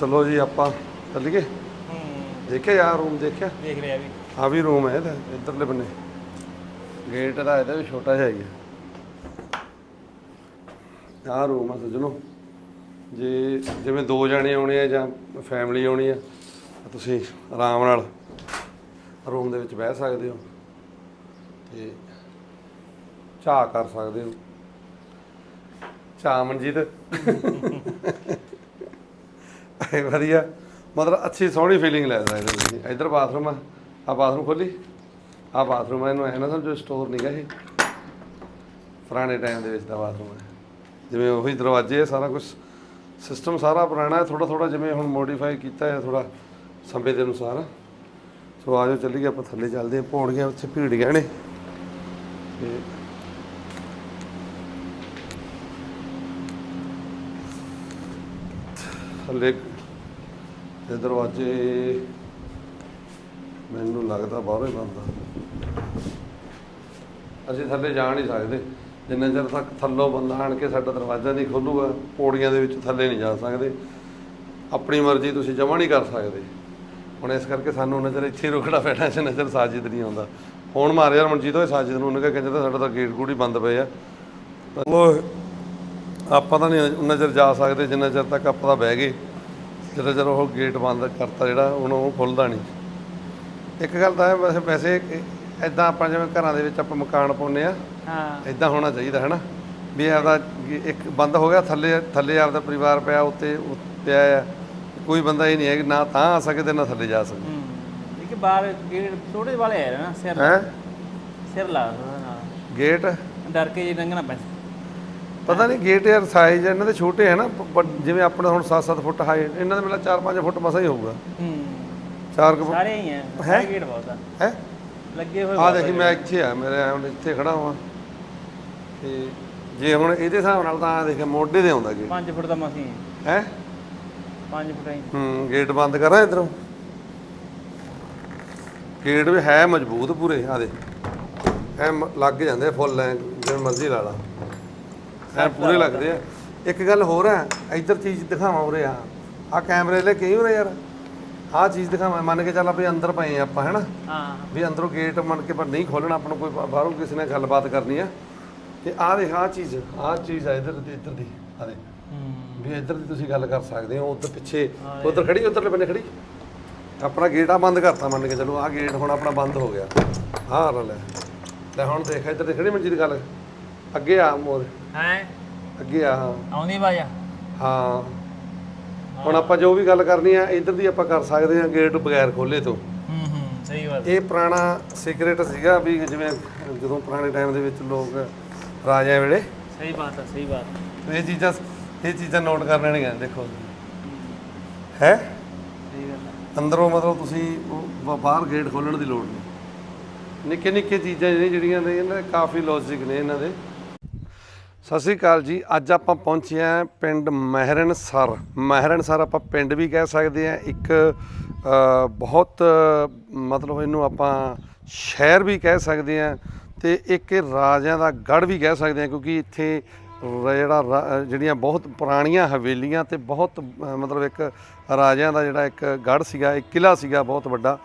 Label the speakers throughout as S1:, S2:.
S1: ਚਲੋ ਜੀ ਆਪਾਂ ਚੱਲੀਏ।
S2: ਹੂੰ।
S1: ਦੇਖਿਆ ਯਾਰ ਰੂਮ ਦੇਖਿਆ?
S2: ਦੇਖ ਲਿਆ ਵੀ
S1: ਆ ਵੀ ਰੂਮ ਹੈ ਇਹਦਾ ਇੱਧਰਲੇ ਬੰਨੇ। ਗੇਟ ਦਾ ਇਹਦਾ ਵੀ ਛੋਟਾ ਜਿਹਾ ਹੀ ਹੈ। ਆਹ ਰੂਮ ਆ ਸੱਜਣੋ। ਜੇ ਜਿਵੇਂ ਦੋ ਜਣੇ ਆਉਣੇ ਆ ਜਾਂ ਫੈਮਿਲੀ ਆਉਣੀ ਆ ਤਾਂ ਤੁਸੀਂ ਆਰਾਮ ਨਾਲ ਰੂਮ ਦੇ ਵਿੱਚ ਬਹਿ ਸਕਦੇ ਹੋ ਤੇ ਚਾਹ ਕਰ ਸਕਦੇ ਹੋ। ਚਾਹ ਮਨਜੀਤ। ਇਹ ਵਧੀਆ। ਮਤਲਬ ਅੱਛੀ ਸੋਹਣੀ ਫੀਲਿੰਗ ਲੈ ਸਕਦੇ ਹੋ ਤੁਸੀਂ। ਇੱਧਰ ਬਾਥਰੂਮ ਆ। ਆ ਬਾਥਰੂਮ ਖੋਲੀ। ਆ ਬਾਥਰੂਮ ਆ। ਇਹਨੂੰ ਐ ਨਾ ਸਮਝੋ ਸਟੋਰ ਨਹੀਂਗਾ ਇਹ। ਪੁਰਾਣੇ ਟਾਈਮ ਦੇ ਵਿੱਚ ਦਾ ਬਾਥਰੂਮ ਹੈ ਜਿਵੇਂ ਉਹੀ ਦਰਵਾਜ਼ੇ ਆ, ਸਾਰਾ ਕੁਝ ਸਿਸਟਮ ਸਾਰਾ ਪੁਰਾਣਾ ਹੈ। ਥੋੜਾ ਥੋੜਾ ਜਿਵੇਂ ਹੁਣ ਮੋਡੀਫਾਈ ਕੀਤਾ ਹੈ ਥੋੜਾ ਸਮੇਂ ਦੇ ਅਨੁਸਾਰ। ਸੋ ਆਜੋ ਚੱਲੀਏ ਆਪਾਂ, ਥੱਲੇ ਚੱਲਦੇ ਹਾਂ। ਪੌੜੀਆਂ ਉੱਥੇ ਭੀੜੀਆਂ ਨੇ। ਤੇ ਥੱਲੇ ਦੇ ਦਰਵਾਜ਼ੇ ਮੈਨੂੰ ਲੱਗਦਾ ਬਾਹਰੋਂ ਹੀ ਬੰਦ ਆ। ਅਸੀਂ ਥੱਲੇ ਜਾ ਨਹੀਂ ਸਕਦੇ। ਜਿੰਨਾ ਚਿਰ ਤੱਕ ਥੱਲੋਂ ਬੰਦਾ ਆਣ ਕੇ ਸਾਡਾ ਦਰਵਾਜ਼ਾ ਨਹੀਂ ਖੋਲੂਗਾ, ਪੌੜੀਆਂ ਦੇ ਵਿੱਚ ਥੱਲੇ ਨਹੀਂ ਜਾ ਸਕਦੇ। ਆਪਣੀ ਮਰਜ਼ੀ ਤੁਸੀਂ ਜਮਾ ਨਹੀਂ ਕਰ ਸਕਦੇ। ਹੁਣ ਇਸ ਕਰਕੇ ਸਾਨੂੰ ਨਜ਼ਰ ਇੱਥੇ ਰੁਕਣਾ ਪੈਣਾ ਜੇ ਨਜ਼ਰ ਸਾਜਿਦ ਨਹੀਂ ਆਉਂਦਾ। ਫੋਨ ਮਾਰਿਆ ਮਨਜੀਤ ਹੋਏ ਸਾਜਿਦ ਨੂੰ ਉਹਨੇ ਕਿਹਾ ਕਹਿੰਦਾ ਸਾਡਾ ਤਾਂ ਗੇਟ ਗੂੜ ਹੀ ਬੰਦ ਪਏ ਆ। ਉਹ ਆਪਾਂ ਤਾਂ ਨਹੀਂ ਨਜ਼ਰ ਜਾ ਸਕਦੇ, ਜਿੰਨਾ ਚਿਰ ਤੱਕ ਆਪਾਂ ਤਾਂ ਬਹਿ ਗਏ। ਜਦੋਂ ਚਿਰ ਉਹ ਗੇਟ ਬੰਦ ਕਰਤਾ ਜਿਹੜਾ ਹੁਣ ਉਹ ਖੁੱਲਦਾ ਨਹੀਂ। ਇੱਕ ਗੱਲ ਤਾਂ ਹੈ ਵੈਸੇ ਵੈਸੇ ਐਦਾਂ ਆਪਾਂ ਜਿਵੇਂ ਘਰਾਂ ਦੇ ਵਿੱਚ ਆਪਾਂ ਮਕਾਨ ਪਾਉਂਦੇ ਆ
S2: ਹਾਂ।
S1: ਇਦਾਂ ਹੋਣਾ ਚਾਹੀਦਾ ਹੈ ਨਾ ਵੀ ਆਪਦਾ ਇੱਕ ਬੰਦ ਹੋ ਗਿਆ ਥੱਲੇ ਥੱਲੇ ਆਪਦਾ ਪਰਿਵਾਰ ਪਿਆ ਉੱਤੇ ਪਿਆ ਆ। ਕੋਈ ਬੰਦਾ ਇਹ ਨਹੀਂ ਹੈ ਕਿ ਨਾ ਤਾਂ ਆ ਸਕੇ ਤੇ ਨਾ ਥੱਲੇ ਜਾ ਸਕੇ।
S2: ਹੂੰ। ਇੱਕ ਬਾਹਰ ਗੇਟ ਛੋਟੇ ਵਾਲੇ ਆ ਨਾ ਸਿਰ
S1: ਹੈ?
S2: ਸਿਰ ਲਾ ਨਾਲ।
S1: ਗੇਟ
S2: ਡਰ ਕੇ ਜੀ ਲੰਘਣਾ ਪੈਂਦਾ।
S1: ਪਤਾ ਨਹੀਂ ਗੇਟ ਯਾਰ ਸਾਈਜ਼ ਇਹਨਾਂ ਦੇ ਛੋਟੇ ਹੈ ਨਾ ਪ- ਪ- ਜਿਵੇਂ ਆਪਣੇ ਹੁਣ 7-7 ਫੁੱਟ ਹਾਈ ਇਹਨਾਂ ਦੇ ਮੇਲਾ 4-5 ਫੁੱਟ ਮਸਾ ਹੀ ਹੋਊਗਾ।
S2: ਹੂੰ।
S1: 4 ਕੁ
S2: ਸਾਰੇ ਹੀ
S1: ਹੈਂ?
S2: ਸਾਰੇ ਗੇਟ ਬਹੁਤ ਆ।
S1: ਹੈ?
S2: ਲੱਗੇ ਹੋਏ
S1: ਆ
S2: ਬਹੁਤ
S1: ਦੇਖੀ ਮੈਂ ਇੱਥੇ ਆ ਮੇਰੇ ਹੁਣ ਇੱਥੇ ਖੜਾ ਹਾਂ ਤੇ ਜੇ ਹੁਣ ਇਹਦੇ ਹਿਸਾਬ ਨਾਲ ਤਾਂ ਆ ਦੇਖ ਮੋਢੇ ਤੇ ਆਉਂਦਾ ਗੇਟ
S2: 5 ਫੁੱਟ ਦਾ ਮਸੀਂ
S1: ਹੈ
S2: 5 ਫੁੱਟ ਹੀ।
S1: ਹੂੰ ਗੇਟ ਬੰਦ ਕਰਾਂ ਇਧਰੋਂ। ਗੇਟ ਵੀ ਹੈ ਮਜ਼ਬੂਤ ਪੂਰੇ ਆ ਦੇ ਐ ਲੱਗ ਜਾਂਦੇ ਫੁੱਲ ਐ ਜਿਵੇਂ ਮਰਜ਼ੀ ਲਾ ਲਾ। ਐ ਪੂਰੇ ਲੱਗਦੇ ਆ। ਇੱਕ ਗੱਲ ਹੋਰ ਹੈ ਇੱਧਰ ਚੀਜ਼ ਦਿਖਾਵਾਂ ਉਰੇ ਆ। ਆ ਕੈਮਰੇ ਲੈ ਕੇ ਉਰੇ ਯਾਰ। ਆ ਚੀਜ਼ ਦਿਖਾਵਾਂ ਮੰਨ ਕੇ ਚੱਲ ਵੀ ਅੰਦਰ ਪਏ ਆ ਆਪਾਂ ਹੈਨਾ?
S2: ਹਾਂ।
S1: ਵੀ ਅੰਦਰੋਂ ਗੇਟ ਮੰਨ ਕੇ ਪਰ ਨਹੀਂ ਖੋਲਣਾ ਆਪਾਂ ਨੂੰ ਕੋਈ ਬਾਹਰੋਂ ਕਿਸੇ ਨੇ ਗੱਲਬਾਤ ਕਰਨੀ ਆ। ਤੇ ਆ ਦੇਖ ਆ ਚੀਜ਼ ਆ ਚੀਜ਼ ਆ ਇੱਧਰ ਦੀ ਇੱਧਰ ਦੀ ਆ ਦੇ
S2: ਹੂੰ।
S1: ਵੀ ਇੱਧਰ ਦੀ ਤੁਸੀਂ ਗੱਲ ਕਰ ਸਕਦੇ ਹੋ ਉਧਰ ਪਿੱਛੇ ਉਧਰ ਖੜੀ ਉਧਰਲੇ ਬੰਨੇ ਖੜੀ। ਆਪਣਾ ਗੇਟ ਆ ਬੰਦ ਕਰਤਾ ਮੰਨ ਕੇ ਚਲੋ ਆ ਗੇਟ ਹੁਣ ਆਪਣਾ ਬੰਦ ਹੋ ਗਿਆ। ਆਹ ਲੈ। ਲੈ ਹੁਣ ਦੇਖ ਇੱਧਰ ਦੀ ਖੜੀ ਮਨਜੀਤ ਗੱਲ। ਅੱਗੇ ਆ ਮੋਰ।
S2: ਹੈ?
S1: ਅੱਗੇ ਆ
S2: ਆਉਂਦੀ ਬਾਜਾ
S1: ਹਾਂ। ਹੁਣ ਆਪਾਂ ਜੋ ਵੀ ਗੱਲ ਕਰਨੀ ਆ ਇੱਧਰ ਦੀ ਆਪਾਂ ਕਰ ਸਕਦੇ ਆ ਗੇਟ ਬਗੈਰ ਖੋਲੇ ਤੋਂ।
S2: ਹੂੰ ਹੂੰ ਸਹੀ ਗੱਲ।
S1: ਇਹ ਪੁਰਾਣਾ ਸੀਕ੍ਰੇਟ ਸੀਗਾ ਵੀ ਜਿਵੇਂ ਜਦੋਂ ਪੁਰਾਣੇ ਟਾਈਮ ਦੇ ਵਿੱਚ ਲੋਕ ਰਾਜਿਆਂ ਵੇਲੇ
S2: ਸਹੀ ਬਾਤ ਹੈ ਸਹੀ ਬਾਤ।
S1: ਇਹ ਚੀਜ਼ਾਂ ਇਹ ਚੀਜ਼ਾਂ ਨੋਟ ਕਰ ਲੈਣੀਆਂ ਦੇਖੋ। ਹੈ?
S2: ਸਹੀ ਗੱਲ ਹੈ
S1: ਅੰਦਰੋਂ ਮਤਲਬ ਤੁਸੀਂ ਬਾਹਰ ਗੇਟ ਖੋਲਣ ਦੀ ਲੋੜ ਨਹੀਂ। ਨਿੱਕੇ ਨਿੱਕੇ ਚੀਜ਼ਾਂ ਜਿਹੜੀਆਂ ਨੇ ਇਹਨਾਂ ਦੇ ਕਾਫੀ ਲੌਜੀਕ ਨੇ ਇਹਨਾਂ ਦੇ। ਸਤਿ ਸ੍ਰੀ ਅਕਾਲ ਜੀ। ਅੱਜ ਆਪਾਂ ਪਹੁੰਚੇ ਹਾਂ ਪਿੰਡ ਮਹਿਰਨਸਰ ਮਹਿਰਨਸਰ ਆਪਾਂ ਪਿੰਡ ਵੀ ਕਹਿ ਸਕਦੇ ਹਾਂ। ਇੱਕ ਬਹੁਤ, ਮਤਲਬ ਇਹਨੂੰ ਆਪਾਂ ਸ਼ਹਿਰ ਵੀ ਕਹਿ ਸਕਦੇ ਹਾਂ ਤੇ ਇੱਕ ਇਹ ਰਾਜਿਆਂ ਦਾ ਗੜ ਵੀ ਕਹਿ ਸਕਦੇ ਹਾਂ ਕਿਉਂਕਿ ਇੱਥੇ ਰ- ਜਿਹੜਾ ਰਾ- ਜਿਹੜੀਆਂ ਬਹੁਤ ਪੁਰਾਣੀਆਂ ਹਵੇਲੀਆਂ ਤੇ ਬਹੁਤ, ਮਤਲਬ ਇੱਕ ਰਾਜਿਆਂ ਦਾ ਜਿਹੜਾ ਇੱਕ ਗੜ ਸੀਗਾ, ਇੱਕ ਕਿਲਾ ਸੀਗਾ ਬਹੁਤ ਵੱਡਾ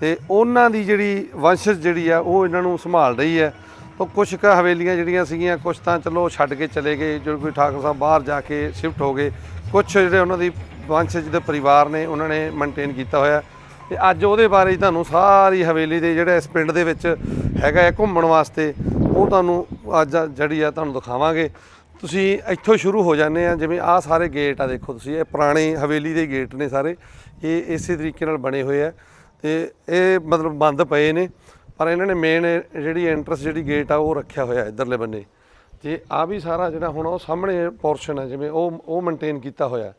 S1: ਤੇ ਉਹਨਾਂ ਦੀ ਜਿਹੜੀ ਵੰਸ਼ਜ ਜਿਹੜੀ ਆ ਉਹ ਇਹਨਾਂ ਨੂੰ ਸੰਭਾਲ ਰਹੀ ਹੈ। ਉਹ ਕੁਝ ਕੁ ਹਵੇਲੀਆਂ ਜਿਹੜੀਆਂ ਸੀਗੀਆਂ ਕੁਝ ਤਾਂ ਚਲੋ ਛੱਡ ਕੇ ਚਲੇ ਗਏ, ਜੋ ਕੋਈ ਠਾਕੁਰ ਸਾਹਿਬ ਬਾਹਰ ਜਾ ਕੇ ਸ਼ਿਫਟ ਹੋ ਗਏ। ਕੁਝ ਜਿਹੜੇ ਉਹਨਾਂ ਦੀ ਵੰਸ਼ਜ ਦੇ ਪਰਿਵਾਰ ਨੇ, ਉਹਨਾਂ ਨੇ ਮੇਨਟੇਨ ਕੀਤਾ ਹੋਇਆ। ਤੇ ਅੱਜ ਉਹਦੇ ਬਾਰੇ ਤੁਹਾਨੂੰ ਸਾਰੀ ਹਵੇਲੀ ਦੇ ਜਿਹੜੇ ਇਸ ਪਿੰਡ ਦੇ ਵਿੱਚ ਹੈਗਾ ਹੈ ਘੁੰਮਣ ਵਾਸਤੇ, ਉਹ ਤੁਹਾਨੂੰ ਅੱਜ ਜਿਹੜੀ ਆ ਤੁਹਾਨੂੰ ਦਿਖਾਵਾਂਗੇ। ਤੁਸੀਂ ਇੱਥੋਂ ਸ਼ੁਰੂ ਹੋ ਜਾਂਦੇ ਆ, ਜਿਵੇਂ ਆਹ ਸਾਰੇ ਗੇਟ ਆ ਦੇਖੋ ਤੁਸੀਂ, ਇਹ ਪੁਰਾਣੇ ਹਵੇਲੀ ਦੇ ਗੇਟ ਨੇ ਸਾਰੇ। ਇਹ ਇਸੇ ਤਰੀਕੇ ਨਾਲ ਬਣੇ ਹੋਏ ਆ। ਤੇ ਇਹ ਮਤਲਬ ਬੰਦ ਪਏ ਨੇ। ਪਰ ਇਹਨਾਂ ਨੇ ਮੇਨ ਜਿਹੜੀ ਐਂਟਰਸ ਜਿਹੜੀ ਗੇਟ ਆ, ਉਹ ਰੱਖਿਆ ਹੋਇਆ ਇਧਰਲੇ ਬੰਨੇ। ਤੇ ਆ ਵੀ ਸਾਰਾ ਜਿਹੜਾ ਹੁਣ ਉਹ ਸਾਹਮਣੇ ਪੋਰਸ਼ਨ ਹੈ ਜਿਵੇਂ ਉਹ ਉਹ ਮੇਨਟੇਨ ਕੀਤਾ ਹੋਇਆ।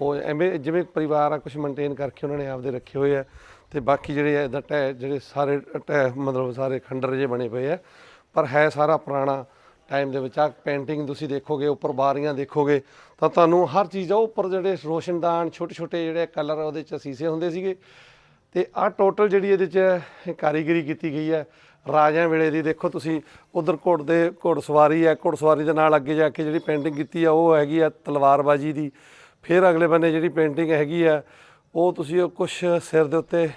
S1: ਉਹ ਐਵੇਂ ਜਿਵੇਂ ਪਰਿਵਾਰ ਆ ਕੁਝ ਮੇਨਟੇਨ ਕਰਕੇ ਉਹਨਾਂ ਨੇ ਆਪਦੇ ਰੱਖੇ ਹੋਏ ਆ। ਤੇ ਬਾਕੀ ਜਿਹੜੇ ਆ, ਇਦਾਂ ਟੈ ਜਿਹੜੇ ਸਾਰੇ ਟੈ ਮਤਲਬ ਸਾਰੇ ਖੰਡਰ ਜੇ ਬਣੇ ਪਏ ਆ। ਪਰ ਹੈ ਸਾਰਾ ਪੁਰਾਣਾ ਟਾਈਮ ਦੇ ਵਿੱਚ। ਆ ਪੇਂਟਿੰਗ ਤੁਸੀਂ ਦੇਖੋਗੇ, ਉੱਪਰ ਬਾਰੀਆਂ ਦੇਖੋਗੇ, ਤਾਂ ਤੁਹਾਨੂੰ ਹਰ ਚੀਜ਼ ਆ, ਉੱਪਰ ਜਿਹੜੇ ਰੋਸ਼ਨਦਾਨ ਛੋਟੇ ਛੋਟੇ ਜਿਹੜੇ ਕਲਰ ਉਹਦੇ ਚ ਸੀਸੇ ਹੁੰਦੇ ਸੀਗੇ। ਤੇ ਆ ਟੋਟਲ ਜਿਹੜੀ ਇਹਦੇ ਚ ਕਾਰੀਗਰੀ ਕੀਤੀ ਗਈ ਹੈ, ਰਾਜਿਆਂ ਵੇਲੇ ਦੀ, ਦੇਖੋ ਤੁਸੀਂ ਉਧਰ ਘੋੜ ਦੇ ਘੋੜਸਵਾਰੀ ਹੈ ਘੋੜਸਵਾਰੀ ਦੇ ਨਾਲ ਅੱਗੇ ਜਾ ਕੇ ਜਿਹੜੀ ਪੇਂਟਿੰਗ ਕੀਤੀ ਆ, ਉਹ ਹੈਗੀ ਆ ਤਲਵਾਰਬਾਜੀ ਦੀ। ਫਿਰ ਅਗਲੇ ਬੰਨੇ ਜਿਹੜੀ ਪੇਂਟਿੰਗ ਹੈਗੀ ਆ, ਉਹ ਤੁਸੀਂ ਉਹ ਕੁਝ ਸਿਰ ਦੇ ਉੱਤੇ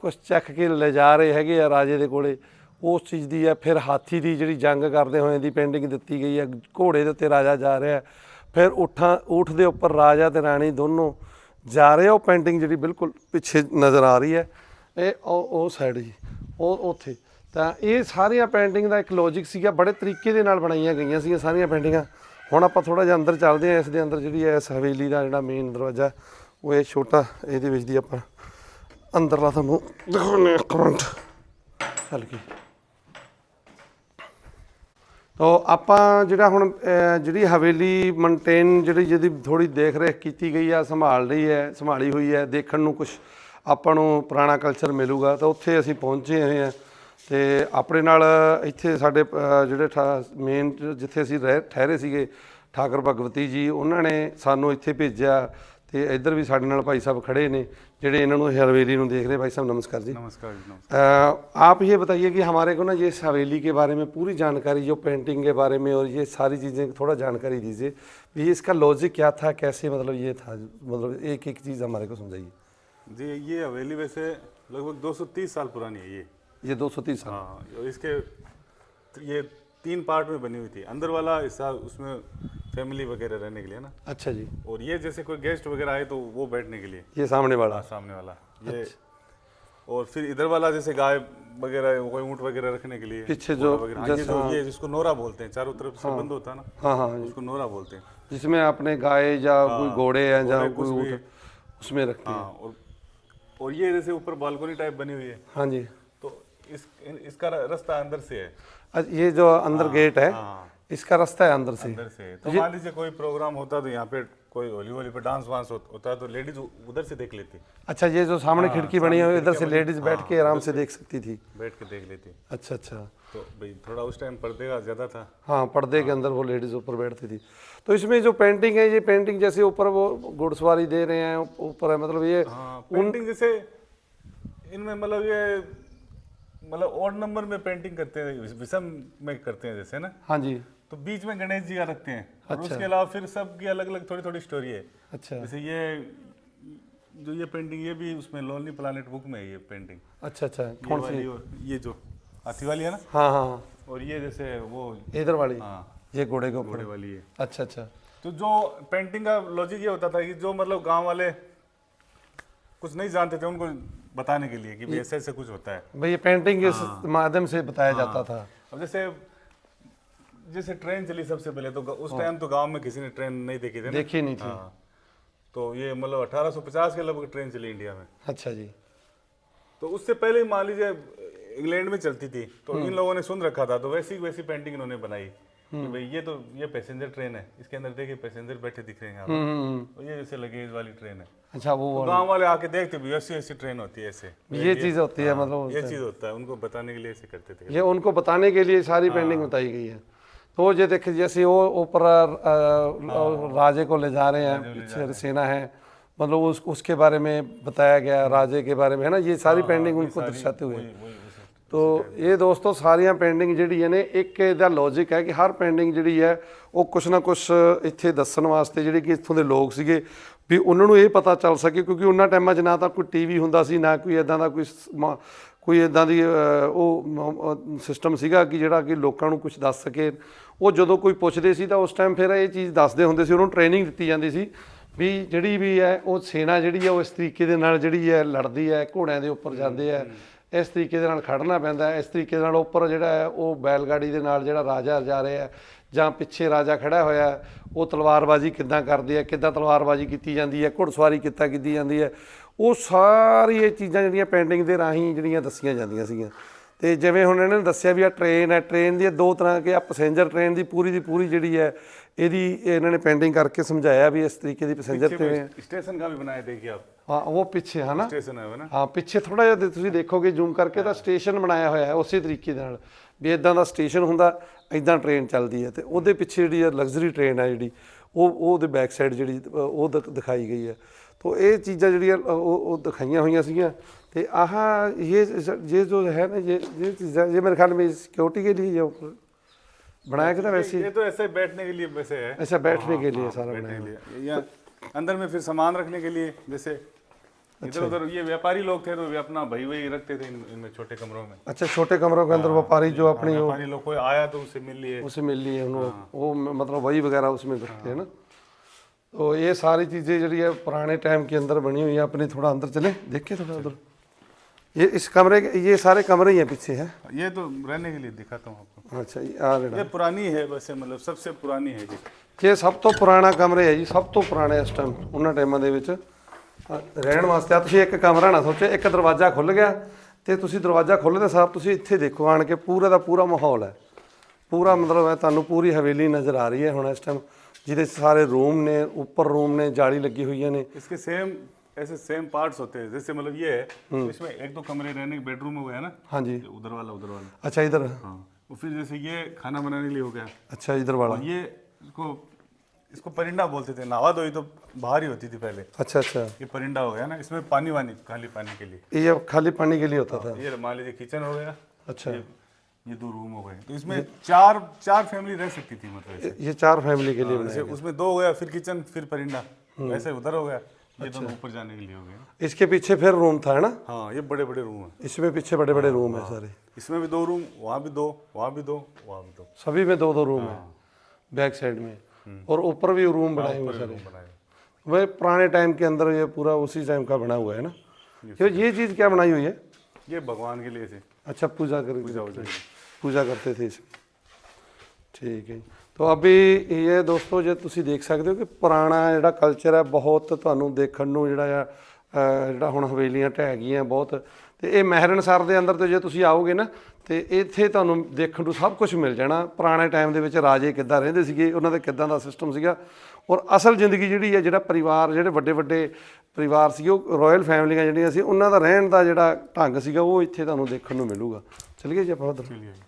S1: ਕੁਝ ਚੱਕ ਕੇ ਲੈ ਜਾ ਰਹੇ ਹੈਗੇ ਆ ਰਾਜੇ ਦੇ ਕੋਲੇ। ਉਸ ਚੀਜ਼ ਦੀ ਆ ਫਿਰ ਹਾਥੀ ਦੀ ਜਿਹੜੀ ਜੰਗ ਕਰਦੇ ਹੋਏ ਦੀ ਪੇਂਟਿੰਗ ਦਿੱਤੀ ਗਈ ਹੈ, ਘੋੜੇ ਦੇ ਉੱਤੇ ਰਾਜਾ ਜਾ ਰਿਹਾ ਫਿਰ ਊਠਾਂ, ਊਠ ਦੇ ਉੱਪਰ ਰਾਜਾ ਤੇ ਰਾਣੀ ਦੋਨੋਂ ਜਾ ਰਹੇ ਆ, ਉਹ ਪੇਂਟਿੰਗ ਜਿਹੜੀ ਬਿਲਕੁਲ ਪਿੱਛੇ ਨਜ਼ਰ ਆ ਰਹੀ ਹੈ। ਇਹ ਉਹ ਉਹ ਸਾਈਡ ਜੀ, ਉਹ ਉੱਥੇ। ਤਾਂ ਇਹ ਸਾਰੀਆਂ ਪੇਂਟਿੰਗ ਦਾ ਇੱਕ ਲੌਜੀਕ ਸੀਗਾ, ਬੜੇ ਤਰੀਕੇ ਦੇ ਨਾਲ ਬਣਾਈਆਂ ਗਈਆਂ ਸੀਗੀਆਂ ਸਾਰੀਆਂ ਪੇਂਟਿੰਗਾਂ ਹੁਣ ਆਪਾਂ ਥੋੜਾ ਜਿਹਾ ਅੰਦਰ ਚੱਲਦੇ ਹਾਂ, ਇਸ ਦੇ ਅੰਦਰ ਜਿਹੜੀ ਹੈ, ਇਸ ਹਵੇਲੀ ਦਾ ਜਿਹੜਾ ਮੇਨ ਦਰਵਾਜ਼ਾ, ਉਹ ਇਹ ਛੋਟਾ, ਇਹਦੇ ਵਿੱਚ ਦੀ ਆਪਾਂ ਅੰਦਰਲਾ ਤੁਹਾਨੂੰ ਦਿਖਾਉਂਦੇ ਹਾਂ ਇੱਕ ਮਿੰਟ ਚੱਲ ਕੇ ਤੋ ਆਪਾਂ ਜਿਹੜਾ ਹੁਣ ਜਿਹੜੀ ਹਵੇਲੀ ਮੇਨਟੇਨ ਜਿਹੜੀ ਜਿਹਦੀ ਥੋੜੀ ਦੇਖ ਰੇਖ ਕੀਤੀ ਗਈ ਆ ਸੰਭਾਲ ਰਹੀ ਹੈ ਸੰਭਾਲੀ ਹੋਈ ਹੈ ਦੇਖਣ ਨੂੰ ਕੁਝ ਆਪਾਂ ਨੂੰ ਪੁਰਾਣਾ ਕਲਚਰ ਮਿਲੂਗਾ ਤਾਂ ਉੱਥੇ ਅਸੀਂ ਪਹੁੰਚੇ ਹੋਏ ਹਾਂ। ਤੇ ਆਪਣੇ ਨਾਲ ਇੱਥੇ ਸਾਡੇ ਅਹ, ਜਿਹੜੇ ਮੇਨ ਜਿੱਥੇ ਅਸੀਂ ਰਹਿ ਠਹਿਰੇ ਸੀਗੇ ਠਾਕਰ ਭਗਵਤੀ ਜੀ ਉਹਨਾਂ ਨੇ ਸਾਨੂੰ ਇੱਥੇ ਭੇਜਿਆ। ਤੇ ਇੱਧਰ ਵੀ ਸਾਡੇ ਨਾਲ ਭਾਈ ਸਾਹਿਬ ਖੜੇ ਨੇ ਜਿਹੜੇ ਇਹਨਾਂ ਨੂੰ ਇਹ हवेली ਨੂੰ देख रहे भाई साहब नमस्कार जी
S3: नमस्कार जी नमस्कार
S1: अ, आप ये बताइए कि हमारे को ना ये इस हवेली के बारे में पूरी जानकारी जो पेंटिंग के बारे में और ये सारी चीज़ें थोड़ा जानकारी दीजिए भी इसका लॉजिक क्या था कैसे मतलब ये था मतलब एक एक चीज़ हमारे को समझाइए
S3: जी ये हवेली वैसे लगभग 230 साल पुरानी है ये
S1: ये दो सौ तीस साल
S3: हाँ और इसके ये तीन पार्ट में बनी हुई थी अंदर वाला हिस्सा उसमें फैमिली वगैरह रहने के लिए ना।
S1: अच्छा जी।
S3: और ये जैसे कोई गेस्ट वगैरह आए तो वो बैठने के लिए।
S1: ये सामने वाला।
S3: हाँ, सामने वाला। ये अच्छा। और फिर इधर वाला जैसे गाय वगैरह कोई ऊँट वगैरह रखने के लिए।
S1: पीछे जो
S3: हाँ, ये जो
S1: हाँ।
S3: ये जिसको नोरा बोलते हैं चारों तरफ़ से बंद होता है ना
S1: हाँ हाँ।
S3: उसको नोरा बोलते हैं।
S1: जिसमें अपने गाय या कोई घोड़े हैं या
S3: घोड़े,
S1: कोई ऊँट उसमें रखते हैं।
S3: हाँ और और ये जैसे ऊपर बालकोनी टाइप बनी हुई है।
S1: हाँ जी।
S3: तो इस इसका रास्ता अंदर से है।
S1: ये जो अंदर गेट है
S3: हाँ।
S1: इसका रास्ता है अंदर से।
S3: अंदर से। तो मान लीजिए कोई प्रोग्राम होता तो यहाँ पे कोई होली होली पे डांस वांस हो- होता है तो लेडीज़ उधर से देख लेती।
S1: अच्छा ये जो सामने खिड़की बनी है इधर से लेडीज़ बैठ के आराम से देख सकती थी।
S3: बैठ के देख लेती।
S1: अच्छा अच्छा।
S3: तो भाई थोड़ा उस टाइम पर्दे का ज़्यादा था।
S1: हाँ पर्दे के अंदर वो लेडीज़ ऊपर बैठती थी। तो इसमें जो पेंटिंग है ये पेंटिंग जैसे ऊपर वो घुड़सवारी दे रहे हैं ऊपर है मतलब ये
S3: हाँ पेंटिंग जैसे इनमें मतलब ये मतलब ऑड नंबर में पेंटिंग करते हैं विषम में करते हैं जैसे ना?
S1: हाँ जी।
S3: तो बीच में गणेश जी का रखते हैं। और उसके अलावा फिर सबकी अलग अलग थोड़ी थोड़ी स्टोरी है।
S1: अच्छा।
S3: जैसे ये जो ये पेंटिंग ये भी उसमें लोनली प्लानिट बुक में है ये पेंटिंग
S1: अच्छा अच्छा।
S3: ये
S1: कौन सी?
S3: ये जो हाथी वाली है ना?
S1: हाँ हाँ
S3: और ये जैसे वो
S1: इधर वाली?
S3: हाँ।
S1: ये घोड़े के
S3: घोड़े वाली है।
S1: अच्छा अच्छा।
S3: तो जो पेंटिंग का लॉजिक ये होता था कि जो मतलब गाँव वाले कुछ नहीं जानते थे उनको बताने के लिए कि ऐसे ऐसे कुछ होता है।
S1: भाई ये पेंटिंग के माध्यम से बताया जाता था।
S3: अब जैसे जैसे ट्रेन चली सबसे पहले तो उस टाइम तो गाँव में किसी ने ट्रेन नहीं देखी थी
S1: देखी नहीं थी।
S3: हाँ। तो ये मतलब 1850 के लगभग ट्रेन चली इंडिया में।
S1: अच्छा जी।
S3: तो उससे पहले मान लीजिए इंग्लैंड में चलती थी तो इन लोगों ने सुन रखा था तो वैसी वैसी पेंटिंग इन्होंने बनाई कि भाई ये तो ये पैसेंजर ट्रेन है इसके अंदर देखिए पैसेंजर बैठे दिख रहे हैं यहाँ
S1: हम्म, हम्म, हम्म।
S3: तो ये जैसे लगेज वाली ट्रेन है।
S1: अच्छा वो
S3: तो गाँव वाले आके देखते भी ऐसी ऐसी ट्रेन होती है ऐसे।
S1: ये चीज़ होती है
S3: हाँ,
S1: मतलब
S3: ये चीज़ होता है उनको बताने के लिए ऐसे करते थे।
S1: ये उनको बताने के लिए सारी पेंटिंग बताई गई है। तो ये देखिए जैसे वो ऊपर अ, राजे को ले जा रहे हैं पीछे सेना है मतलब उस उसके बारे में बताया गया राजे के बारे में है ना ये सारी पेंटिंग उनको दर्शाते हुए
S3: वही वही उसे-
S1: ਤੋ ਇਹ ਦੋਸਤੋ ਸਾਰੀਆਂ ਪੇਂਟਿੰਗ ਜਿਹੜੀ ਹੈ ਨੇ ਇੱਕ ਇਹਦਾ ਲੌਜੀਕ ਹੈ ਕਿ ਹਰ ਪੇਂਟਿੰਗ ਜਿਹੜੀ ਹੈ ਉਹ ਕੁਛ ਨਾ ਕੁਛ ਇੱਥੇ ਦੱਸਣ ਵਾਸਤੇ ਜਿਹੜੇ ਕਿ ਇੱਥੋਂ ਦੇ ਲੋਕ ਸੀਗੇ ਵੀ ਉਹਨਾਂ ਨੂੰ ਇਹ ਪਤਾ ਚੱਲ ਸਕੇ ਕਿਉਂਕਿ ਉਹਨਾਂ ਟਾਈਮਾਂ 'ਚ ਨਾ ਤਾਂ ਕੋਈ ਟੀਵੀ ਹੁੰਦਾ ਸੀ ਨਾ ਕੋਈ ਇਦਾਂ ਦਾ ਕੋਈ ਸਮਾ- ਕੋਈ ਇਦਾਂ ਦੀ ਉਹ ਸਿਸਟਮ ਸੀਗਾ ਕਿ ਜਿਹੜਾ ਕਿ ਲੋਕਾਂ ਨੂੰ ਕੁਝ ਦੱਸ ਸਕੇ। ਉਹ ਜਦੋਂ ਕੋਈ ਪੁੱਛਦੇ ਸੀ ਤਾਂ ਉਸ ਟਾਈਮ ਫਿਰ ਇਹ ਚੀਜ਼ ਦੱਸਦੇ ਹੁੰਦੇ ਸੀ, ਉਹਨੂੰ ਟ੍ਰੇਨਿੰਗ ਦਿੱਤੀ ਜਾਂਦੀ ਸੀ ਵੀ ਜਿਹੜੀ ਵੀ ਹੈ, ਉਹ ਸੈਨਾ ਜਿਹੜੀ ਹੈ, ਉਹ ਇਸ ਤਰੀਕੇ ਦੇ ਨਾਲ ਜਿਹੜੀ ਹੈ, ਲੜਦੀ ਹੈ, ਘੋੜਿਆਂ ਦੇ ਉੱਪਰ ਜਾਂਦੇ ਆ ਇਸ ਤਰੀਕੇ ਦੇ ਨਾਲ ਖੜਨਾ ਪੈਂਦਾ ਹੈ, ਇਸ ਤਰੀਕੇ ਦੇ ਨਾਲ ਉੱਪਰ ਜਿਹੜਾ ਹੈ, ਉਹ ਬੈਲਗਾੜੀ ਦੇ ਨਾਲ ਜਿਹੜਾ ਰਾਜਾ ਜਾ ਰਿਹਾ ਜਾਂ ਪਿੱਛੇ ਰਾਜਾ ਖੜਾ ਹੋਇਆ ਉਹ ਤਲਵਾਰਬਾਜ਼ੀ ਕਿੱਦਾਂ ਕਰਦੇ ਆ ਕਿੱਦਾਂ ਤਲਵਾਰਬਾਜ਼ੀ ਕੀਤੀ ਜਾਂਦੀ ਹੈ, ਘੁੜਸਵਾਰੀ ਕਿੱਦਾਂ ਕੀਤੀ ਜਾਂਦੀ ਹੈ ਉਹ ਸਾਰੀ ਇਹ ਚੀਜ਼ਾਂ ਜਿਹੜੀਆਂ ਪੇਂਟਿੰਗ ਦੇ ਰਾਹੀਂ ਜਿਹੜੀਆਂ ਦੱਸੀਆਂ ਜਾਂਦੀਆਂ ਸੀਗੀਆਂ। ਤੇ ਜਿਵੇਂ ਹੁਣ ਇਹਨਾਂ ਨੇ ਦੱਸਿਆ ਵੀ ਆ ਟ੍ਰੇਨ ਹੈ ਟ੍ਰੇਨ ਦੀ ਦੋ ਤਰ੍ਹਾਂ ਕੇ ਆ ਪੈਸੇਂਜਰ ਟ੍ਰੇਨ ਦੀ ਪੂਰੀ ਦੀ ਪੂਰੀ ਜਿਹੜੀ ਹੈ ਇਹਦੀ ਇਹਨਾਂ ਨੇ ਪੇਂਟਿੰਗ ਕਰਕੇ ਸਮਝਾਇਆ ਵੀ ਇਸ ਤਰੀਕੇ ਦੀ ਪੈਸੇਂਜਰ ਟ੍ਰੇਨ
S3: ਸਟੇਸ਼ਨ ਦਾ ਵੀ ਬਣਾਇਆ ਦੇਖੀ ਆਪ?
S1: ਹਾਂ ਉਹ ਪਿੱਛੇ ਹੈ ਨਾ?
S3: ਸਟੇਸ਼ਨ ਹੈ ਨਾ?
S1: ਹਾਂ ਪਿੱਛੇ ਥੋੜਾ ਜਿਹਾ ਤੁਸੀਂ ਦੇਖੋਗੇ ਜ਼ੂਮ ਕਰਕੇ ਤਾਂ ਸਟੇਸ਼ਨ ਬਣਾਇਆ ਹੋਇਆ ਹੈ ਉਸੇ ਤਰੀਕੇ ਦੇ ਨਾਲ। ਵੀ ਇਦਾਂ ਦਾ ਸਟੇਸ਼ਨ ਹੁੰਦਾ ਇਦਾਂ ਟ੍ਰੇਨ ਚੱਲਦੀ ਹੈ ਤੇ ਉਹਦੇ ਪਿੱਛੇ ਜਿਹੜੀ ਲਗਜ਼ਰੀ ਟ੍ਰੇਨ ਹੈ ਜਿਹੜੀ ਉਹ ਉਹਦੇ ਬੈਕ ਸਾਈਡ ਜਿਹੜੀ ਉਹ ਦਿਖਾਈ ਗਈ ਹੈ। ਤੋ ਇਹ ਚੀਜ਼ਾਂ ਜਿਹੜੀਆਂ ਅ, ਉਹ ਉਹ ਦਿਖਾਈਆਂ ਹੋਈਆਂ ਸੀਗੀਆਂ ਤੇ ਆਹ ਇਹ ਇਹ ਜੋ ਹੈ ਨਾ ਇਹ ਇਹ ਚੀਜ਼ਾਂ ਇਹ ਮੇਰੇ ਖਿਆਲ ਮੇਂ ਸਿਕਿਉਰਿਟੀ के लिए ये ऊपर बनाया कि था वैसे ही
S3: ये तो ऐसे बैठने के लिए वैसे है
S1: अच्छा बैठने के लिए सारा
S3: बैठने
S1: बनाया
S3: के लिए या अंदर में फिर सामान रखने के लिए जैसे
S1: अच्छा।
S3: इधर उधर ये व्यापारी लोग थे तो वे अपना भाई वही रखते थे इन- इनमें छोटे कमरों में
S1: अच्छा छोटे कमरों के अंदर व्यापारी जो अपनी वो
S3: व्यापारी लोग कोई आया तो उससे मिल लिए
S1: उसे मिल लिए उन्होंने वो मतलब वही वगैरह उसमें रखते हैं ना तो ये सारी चीज़ें जड़ी है पुराने टाइम के अंदर बनी हुई है अपनी थोड़ा अंदर चले देखिए थोड़ा उधर ये इस कमरे के ये सारे कमरे ही हैं पीछे है
S3: ये तो रहने के लिए दिखाता हूँ आपको
S1: अच्छा ये आ रहा
S3: ये पुरानी है वैसे मतलब सबसे पुरानी है जी
S1: ਇਹ ਸਭ ਤੋਂ ਪੁਰਾਣਾ ਕਮਰੇ ਹੈ ਜੀ ਸਭ ਤੋਂ ਪੁਰਾਣੇ ਇਸ ਟਾਈਮ ਉਹਨਾਂ ਟਾਈਮਾਂ ਦੇ ਵਿੱਚ ਅ, ਰਹਿਣ ਵਾਸਤੇ ਆ ਤੁਸੀਂ ਇੱਕ ਕਮਰਾ ਨਾ ਸੋਚੋ ਇੱਕ ਦਰਵਾਜ਼ਾ ਖੁੱਲ ਗਿਆ ਤੇ ਤੁਸੀਂ ਦਰਵਾਜ਼ਾ ਖੋਲ੍ਹਦੇ ਸਾਰ ਤੁਸੀਂ ਇੱਥੇ ਦੇਖੋ ਆਣ ਕੇ ਪੂਰਾ ਦਾ ਪੂਰਾ ਮਾਹੌਲ ਹੈ ਪੂਰਾ ਮਤਲਬ ਹੈ ਤੁਹਾਨੂੰ ਪੂਰੀ ਹਵੇਲੀ ਨਜ਼ਰ ਆ ਰਹੀ ਹੈ ਹੁਣ ਇਸ ਟਾਈਮ ਜਿਹਦੇ 'ਚ ਸਾਰੇ ਰੂਮ ਨੇ ਉੱਪਰ ਰੂਮ ਨੇ ਜਾਲੀ ਲੱਗੀ ਹੋਈਆਂ ਨੇ
S3: इसके सेम ऐसे सेम पार्ट्स होते हैं जैसे मतलब ये है तो इसमें एक दो कमरे रहने के बेडरूम हो गया ना
S1: ਹਾਂਜੀ
S3: ये उधर वाला उधर वाला
S1: ਅੱਛਾ ਇਧਰ
S3: हाँ और फिर जैसे ये खाना बनाने के लिए हो गया
S1: ਅੱਛਾ ਇਧਰ ਵਾਲਾ
S3: और ये इसको इसको परिंडा बोलते थे नहावा धोई तो बाहर ही होती थी पहले
S1: अच्छा अच्छा
S3: ये परिंडा हो गया ना इसमें पानी वानी खाली पानी के लिए
S1: ये खाली पानी के लिए होता था
S3: ये मान लीजिए किचन हो गया
S1: अच्छा
S3: ये, ये दो रूम हो गए। तो इसमें चार चार फैमिली रह सकती थी मतलब
S1: ये चार फैमिली के लिए
S3: जैसे उसमें दो हो गया फिर किचन फिर परिंडा ऐसे उधर हो गया। ये दोनों ऊपर जाने के लिए हो गया
S1: इसके पीछे फिर रूम था है ना?
S3: हाँ ये बड़े बड़े रूम है।
S1: इसमें पीछे बड़े बड़े रूम है सारे।
S3: इसमें भी दो रूम वहाँ भी दो वहाँ भी दो वहाँ भी दो।
S1: सभी में दो दो रूम है। बैक साइड में। और ऊपर भी रूम बनाए हुए सारे। वह पुराने टाइम के अंदर ये पूरा उसी टाइम का बना हुआ है ना? ये ये चीज़ क्या बनाई हुई है?
S3: ये भगवान के लिए से।
S1: अच्छा पूजा कर
S3: पूजा हो। जाएगी।
S1: पूजा करते थे इसमें ਠੀਕ ਹੈ ਜੀ। ਤੋ ਅਭੀ ਇਹ ਦੋਸਤੋ ਜੇ ਤੁਸੀਂ ਦੇਖ ਸਕਦੇ ਹੋ ਕਿ ਪੁਰਾਣਾ ਜਿਹੜਾ ਕਲਚਰ ਹੈ ਬਹੁਤ ਤੁਹਾਨੂੰ ਦੇਖਣ ਨੂੰ ਜਿਹੜਾ ਆ ਅਹ ਜਿਹੜਾ ਹੁਣ ਹਵੇਲੀਆਂ ਢਹਿ ਗਈਆਂ ਬਹੁਤ ਤੇ ਇਹ ਮਹਿਰਨਸਰ ਦੇ ਅੰਦਰ ਤੇ ਜੇ ਤੁਸੀਂ ਆਓਗੇ ਨਾ ਤੇ ਇੱਥੇ ਤੁਹਾਨੂੰ ਦੇਖਣ ਨੂੰ ਸਭ ਕੁਝ ਮਿਲ ਜਾਣਾ ਪੁਰਾਣੇ ਟਾਈਮ ਦੇ ਵਿੱਚ ਰਾਜੇ ਕਿੱਦਾਂ ਰਹਿੰਦੇ ਸੀਗੇ ਉਹਨਾਂ ਦਾ ਕਿੱਦਾਂ ਦਾ ਸਿਸਟਮ ਸੀਗਾ ਔਰ ਅਸਲ ਜ਼ਿੰਦਗੀ ਜਿਹੜੀ ਹੈ ਜਿਹੜਾ ਪਰਿਵਾਰ ਜਿਹੜੇ ਵੱਡੇ ਵੱਡੇ ਪਰਿਵਾਰ ਸੀ ਉਹ ਰਾਇਲ ਫੈਮਲੀਆਂ ਜਿਹੜੀਆਂ ਸੀ ਉਹਨਾਂ ਦਾ ਰਹਿਣ ਦਾ ਜਿਹੜਾ ਢੰਗ ਸੀਗਾ ਉਹ ਇੱਥੇ ਤੁਹਾਨੂੰ ਦੇਖਣ ਨੂੰ ਮਿਲੂਗਾ ਚਲਿਏ ਜੀ ਆਪਾਂ ਉੱਧਰ
S3: चलिए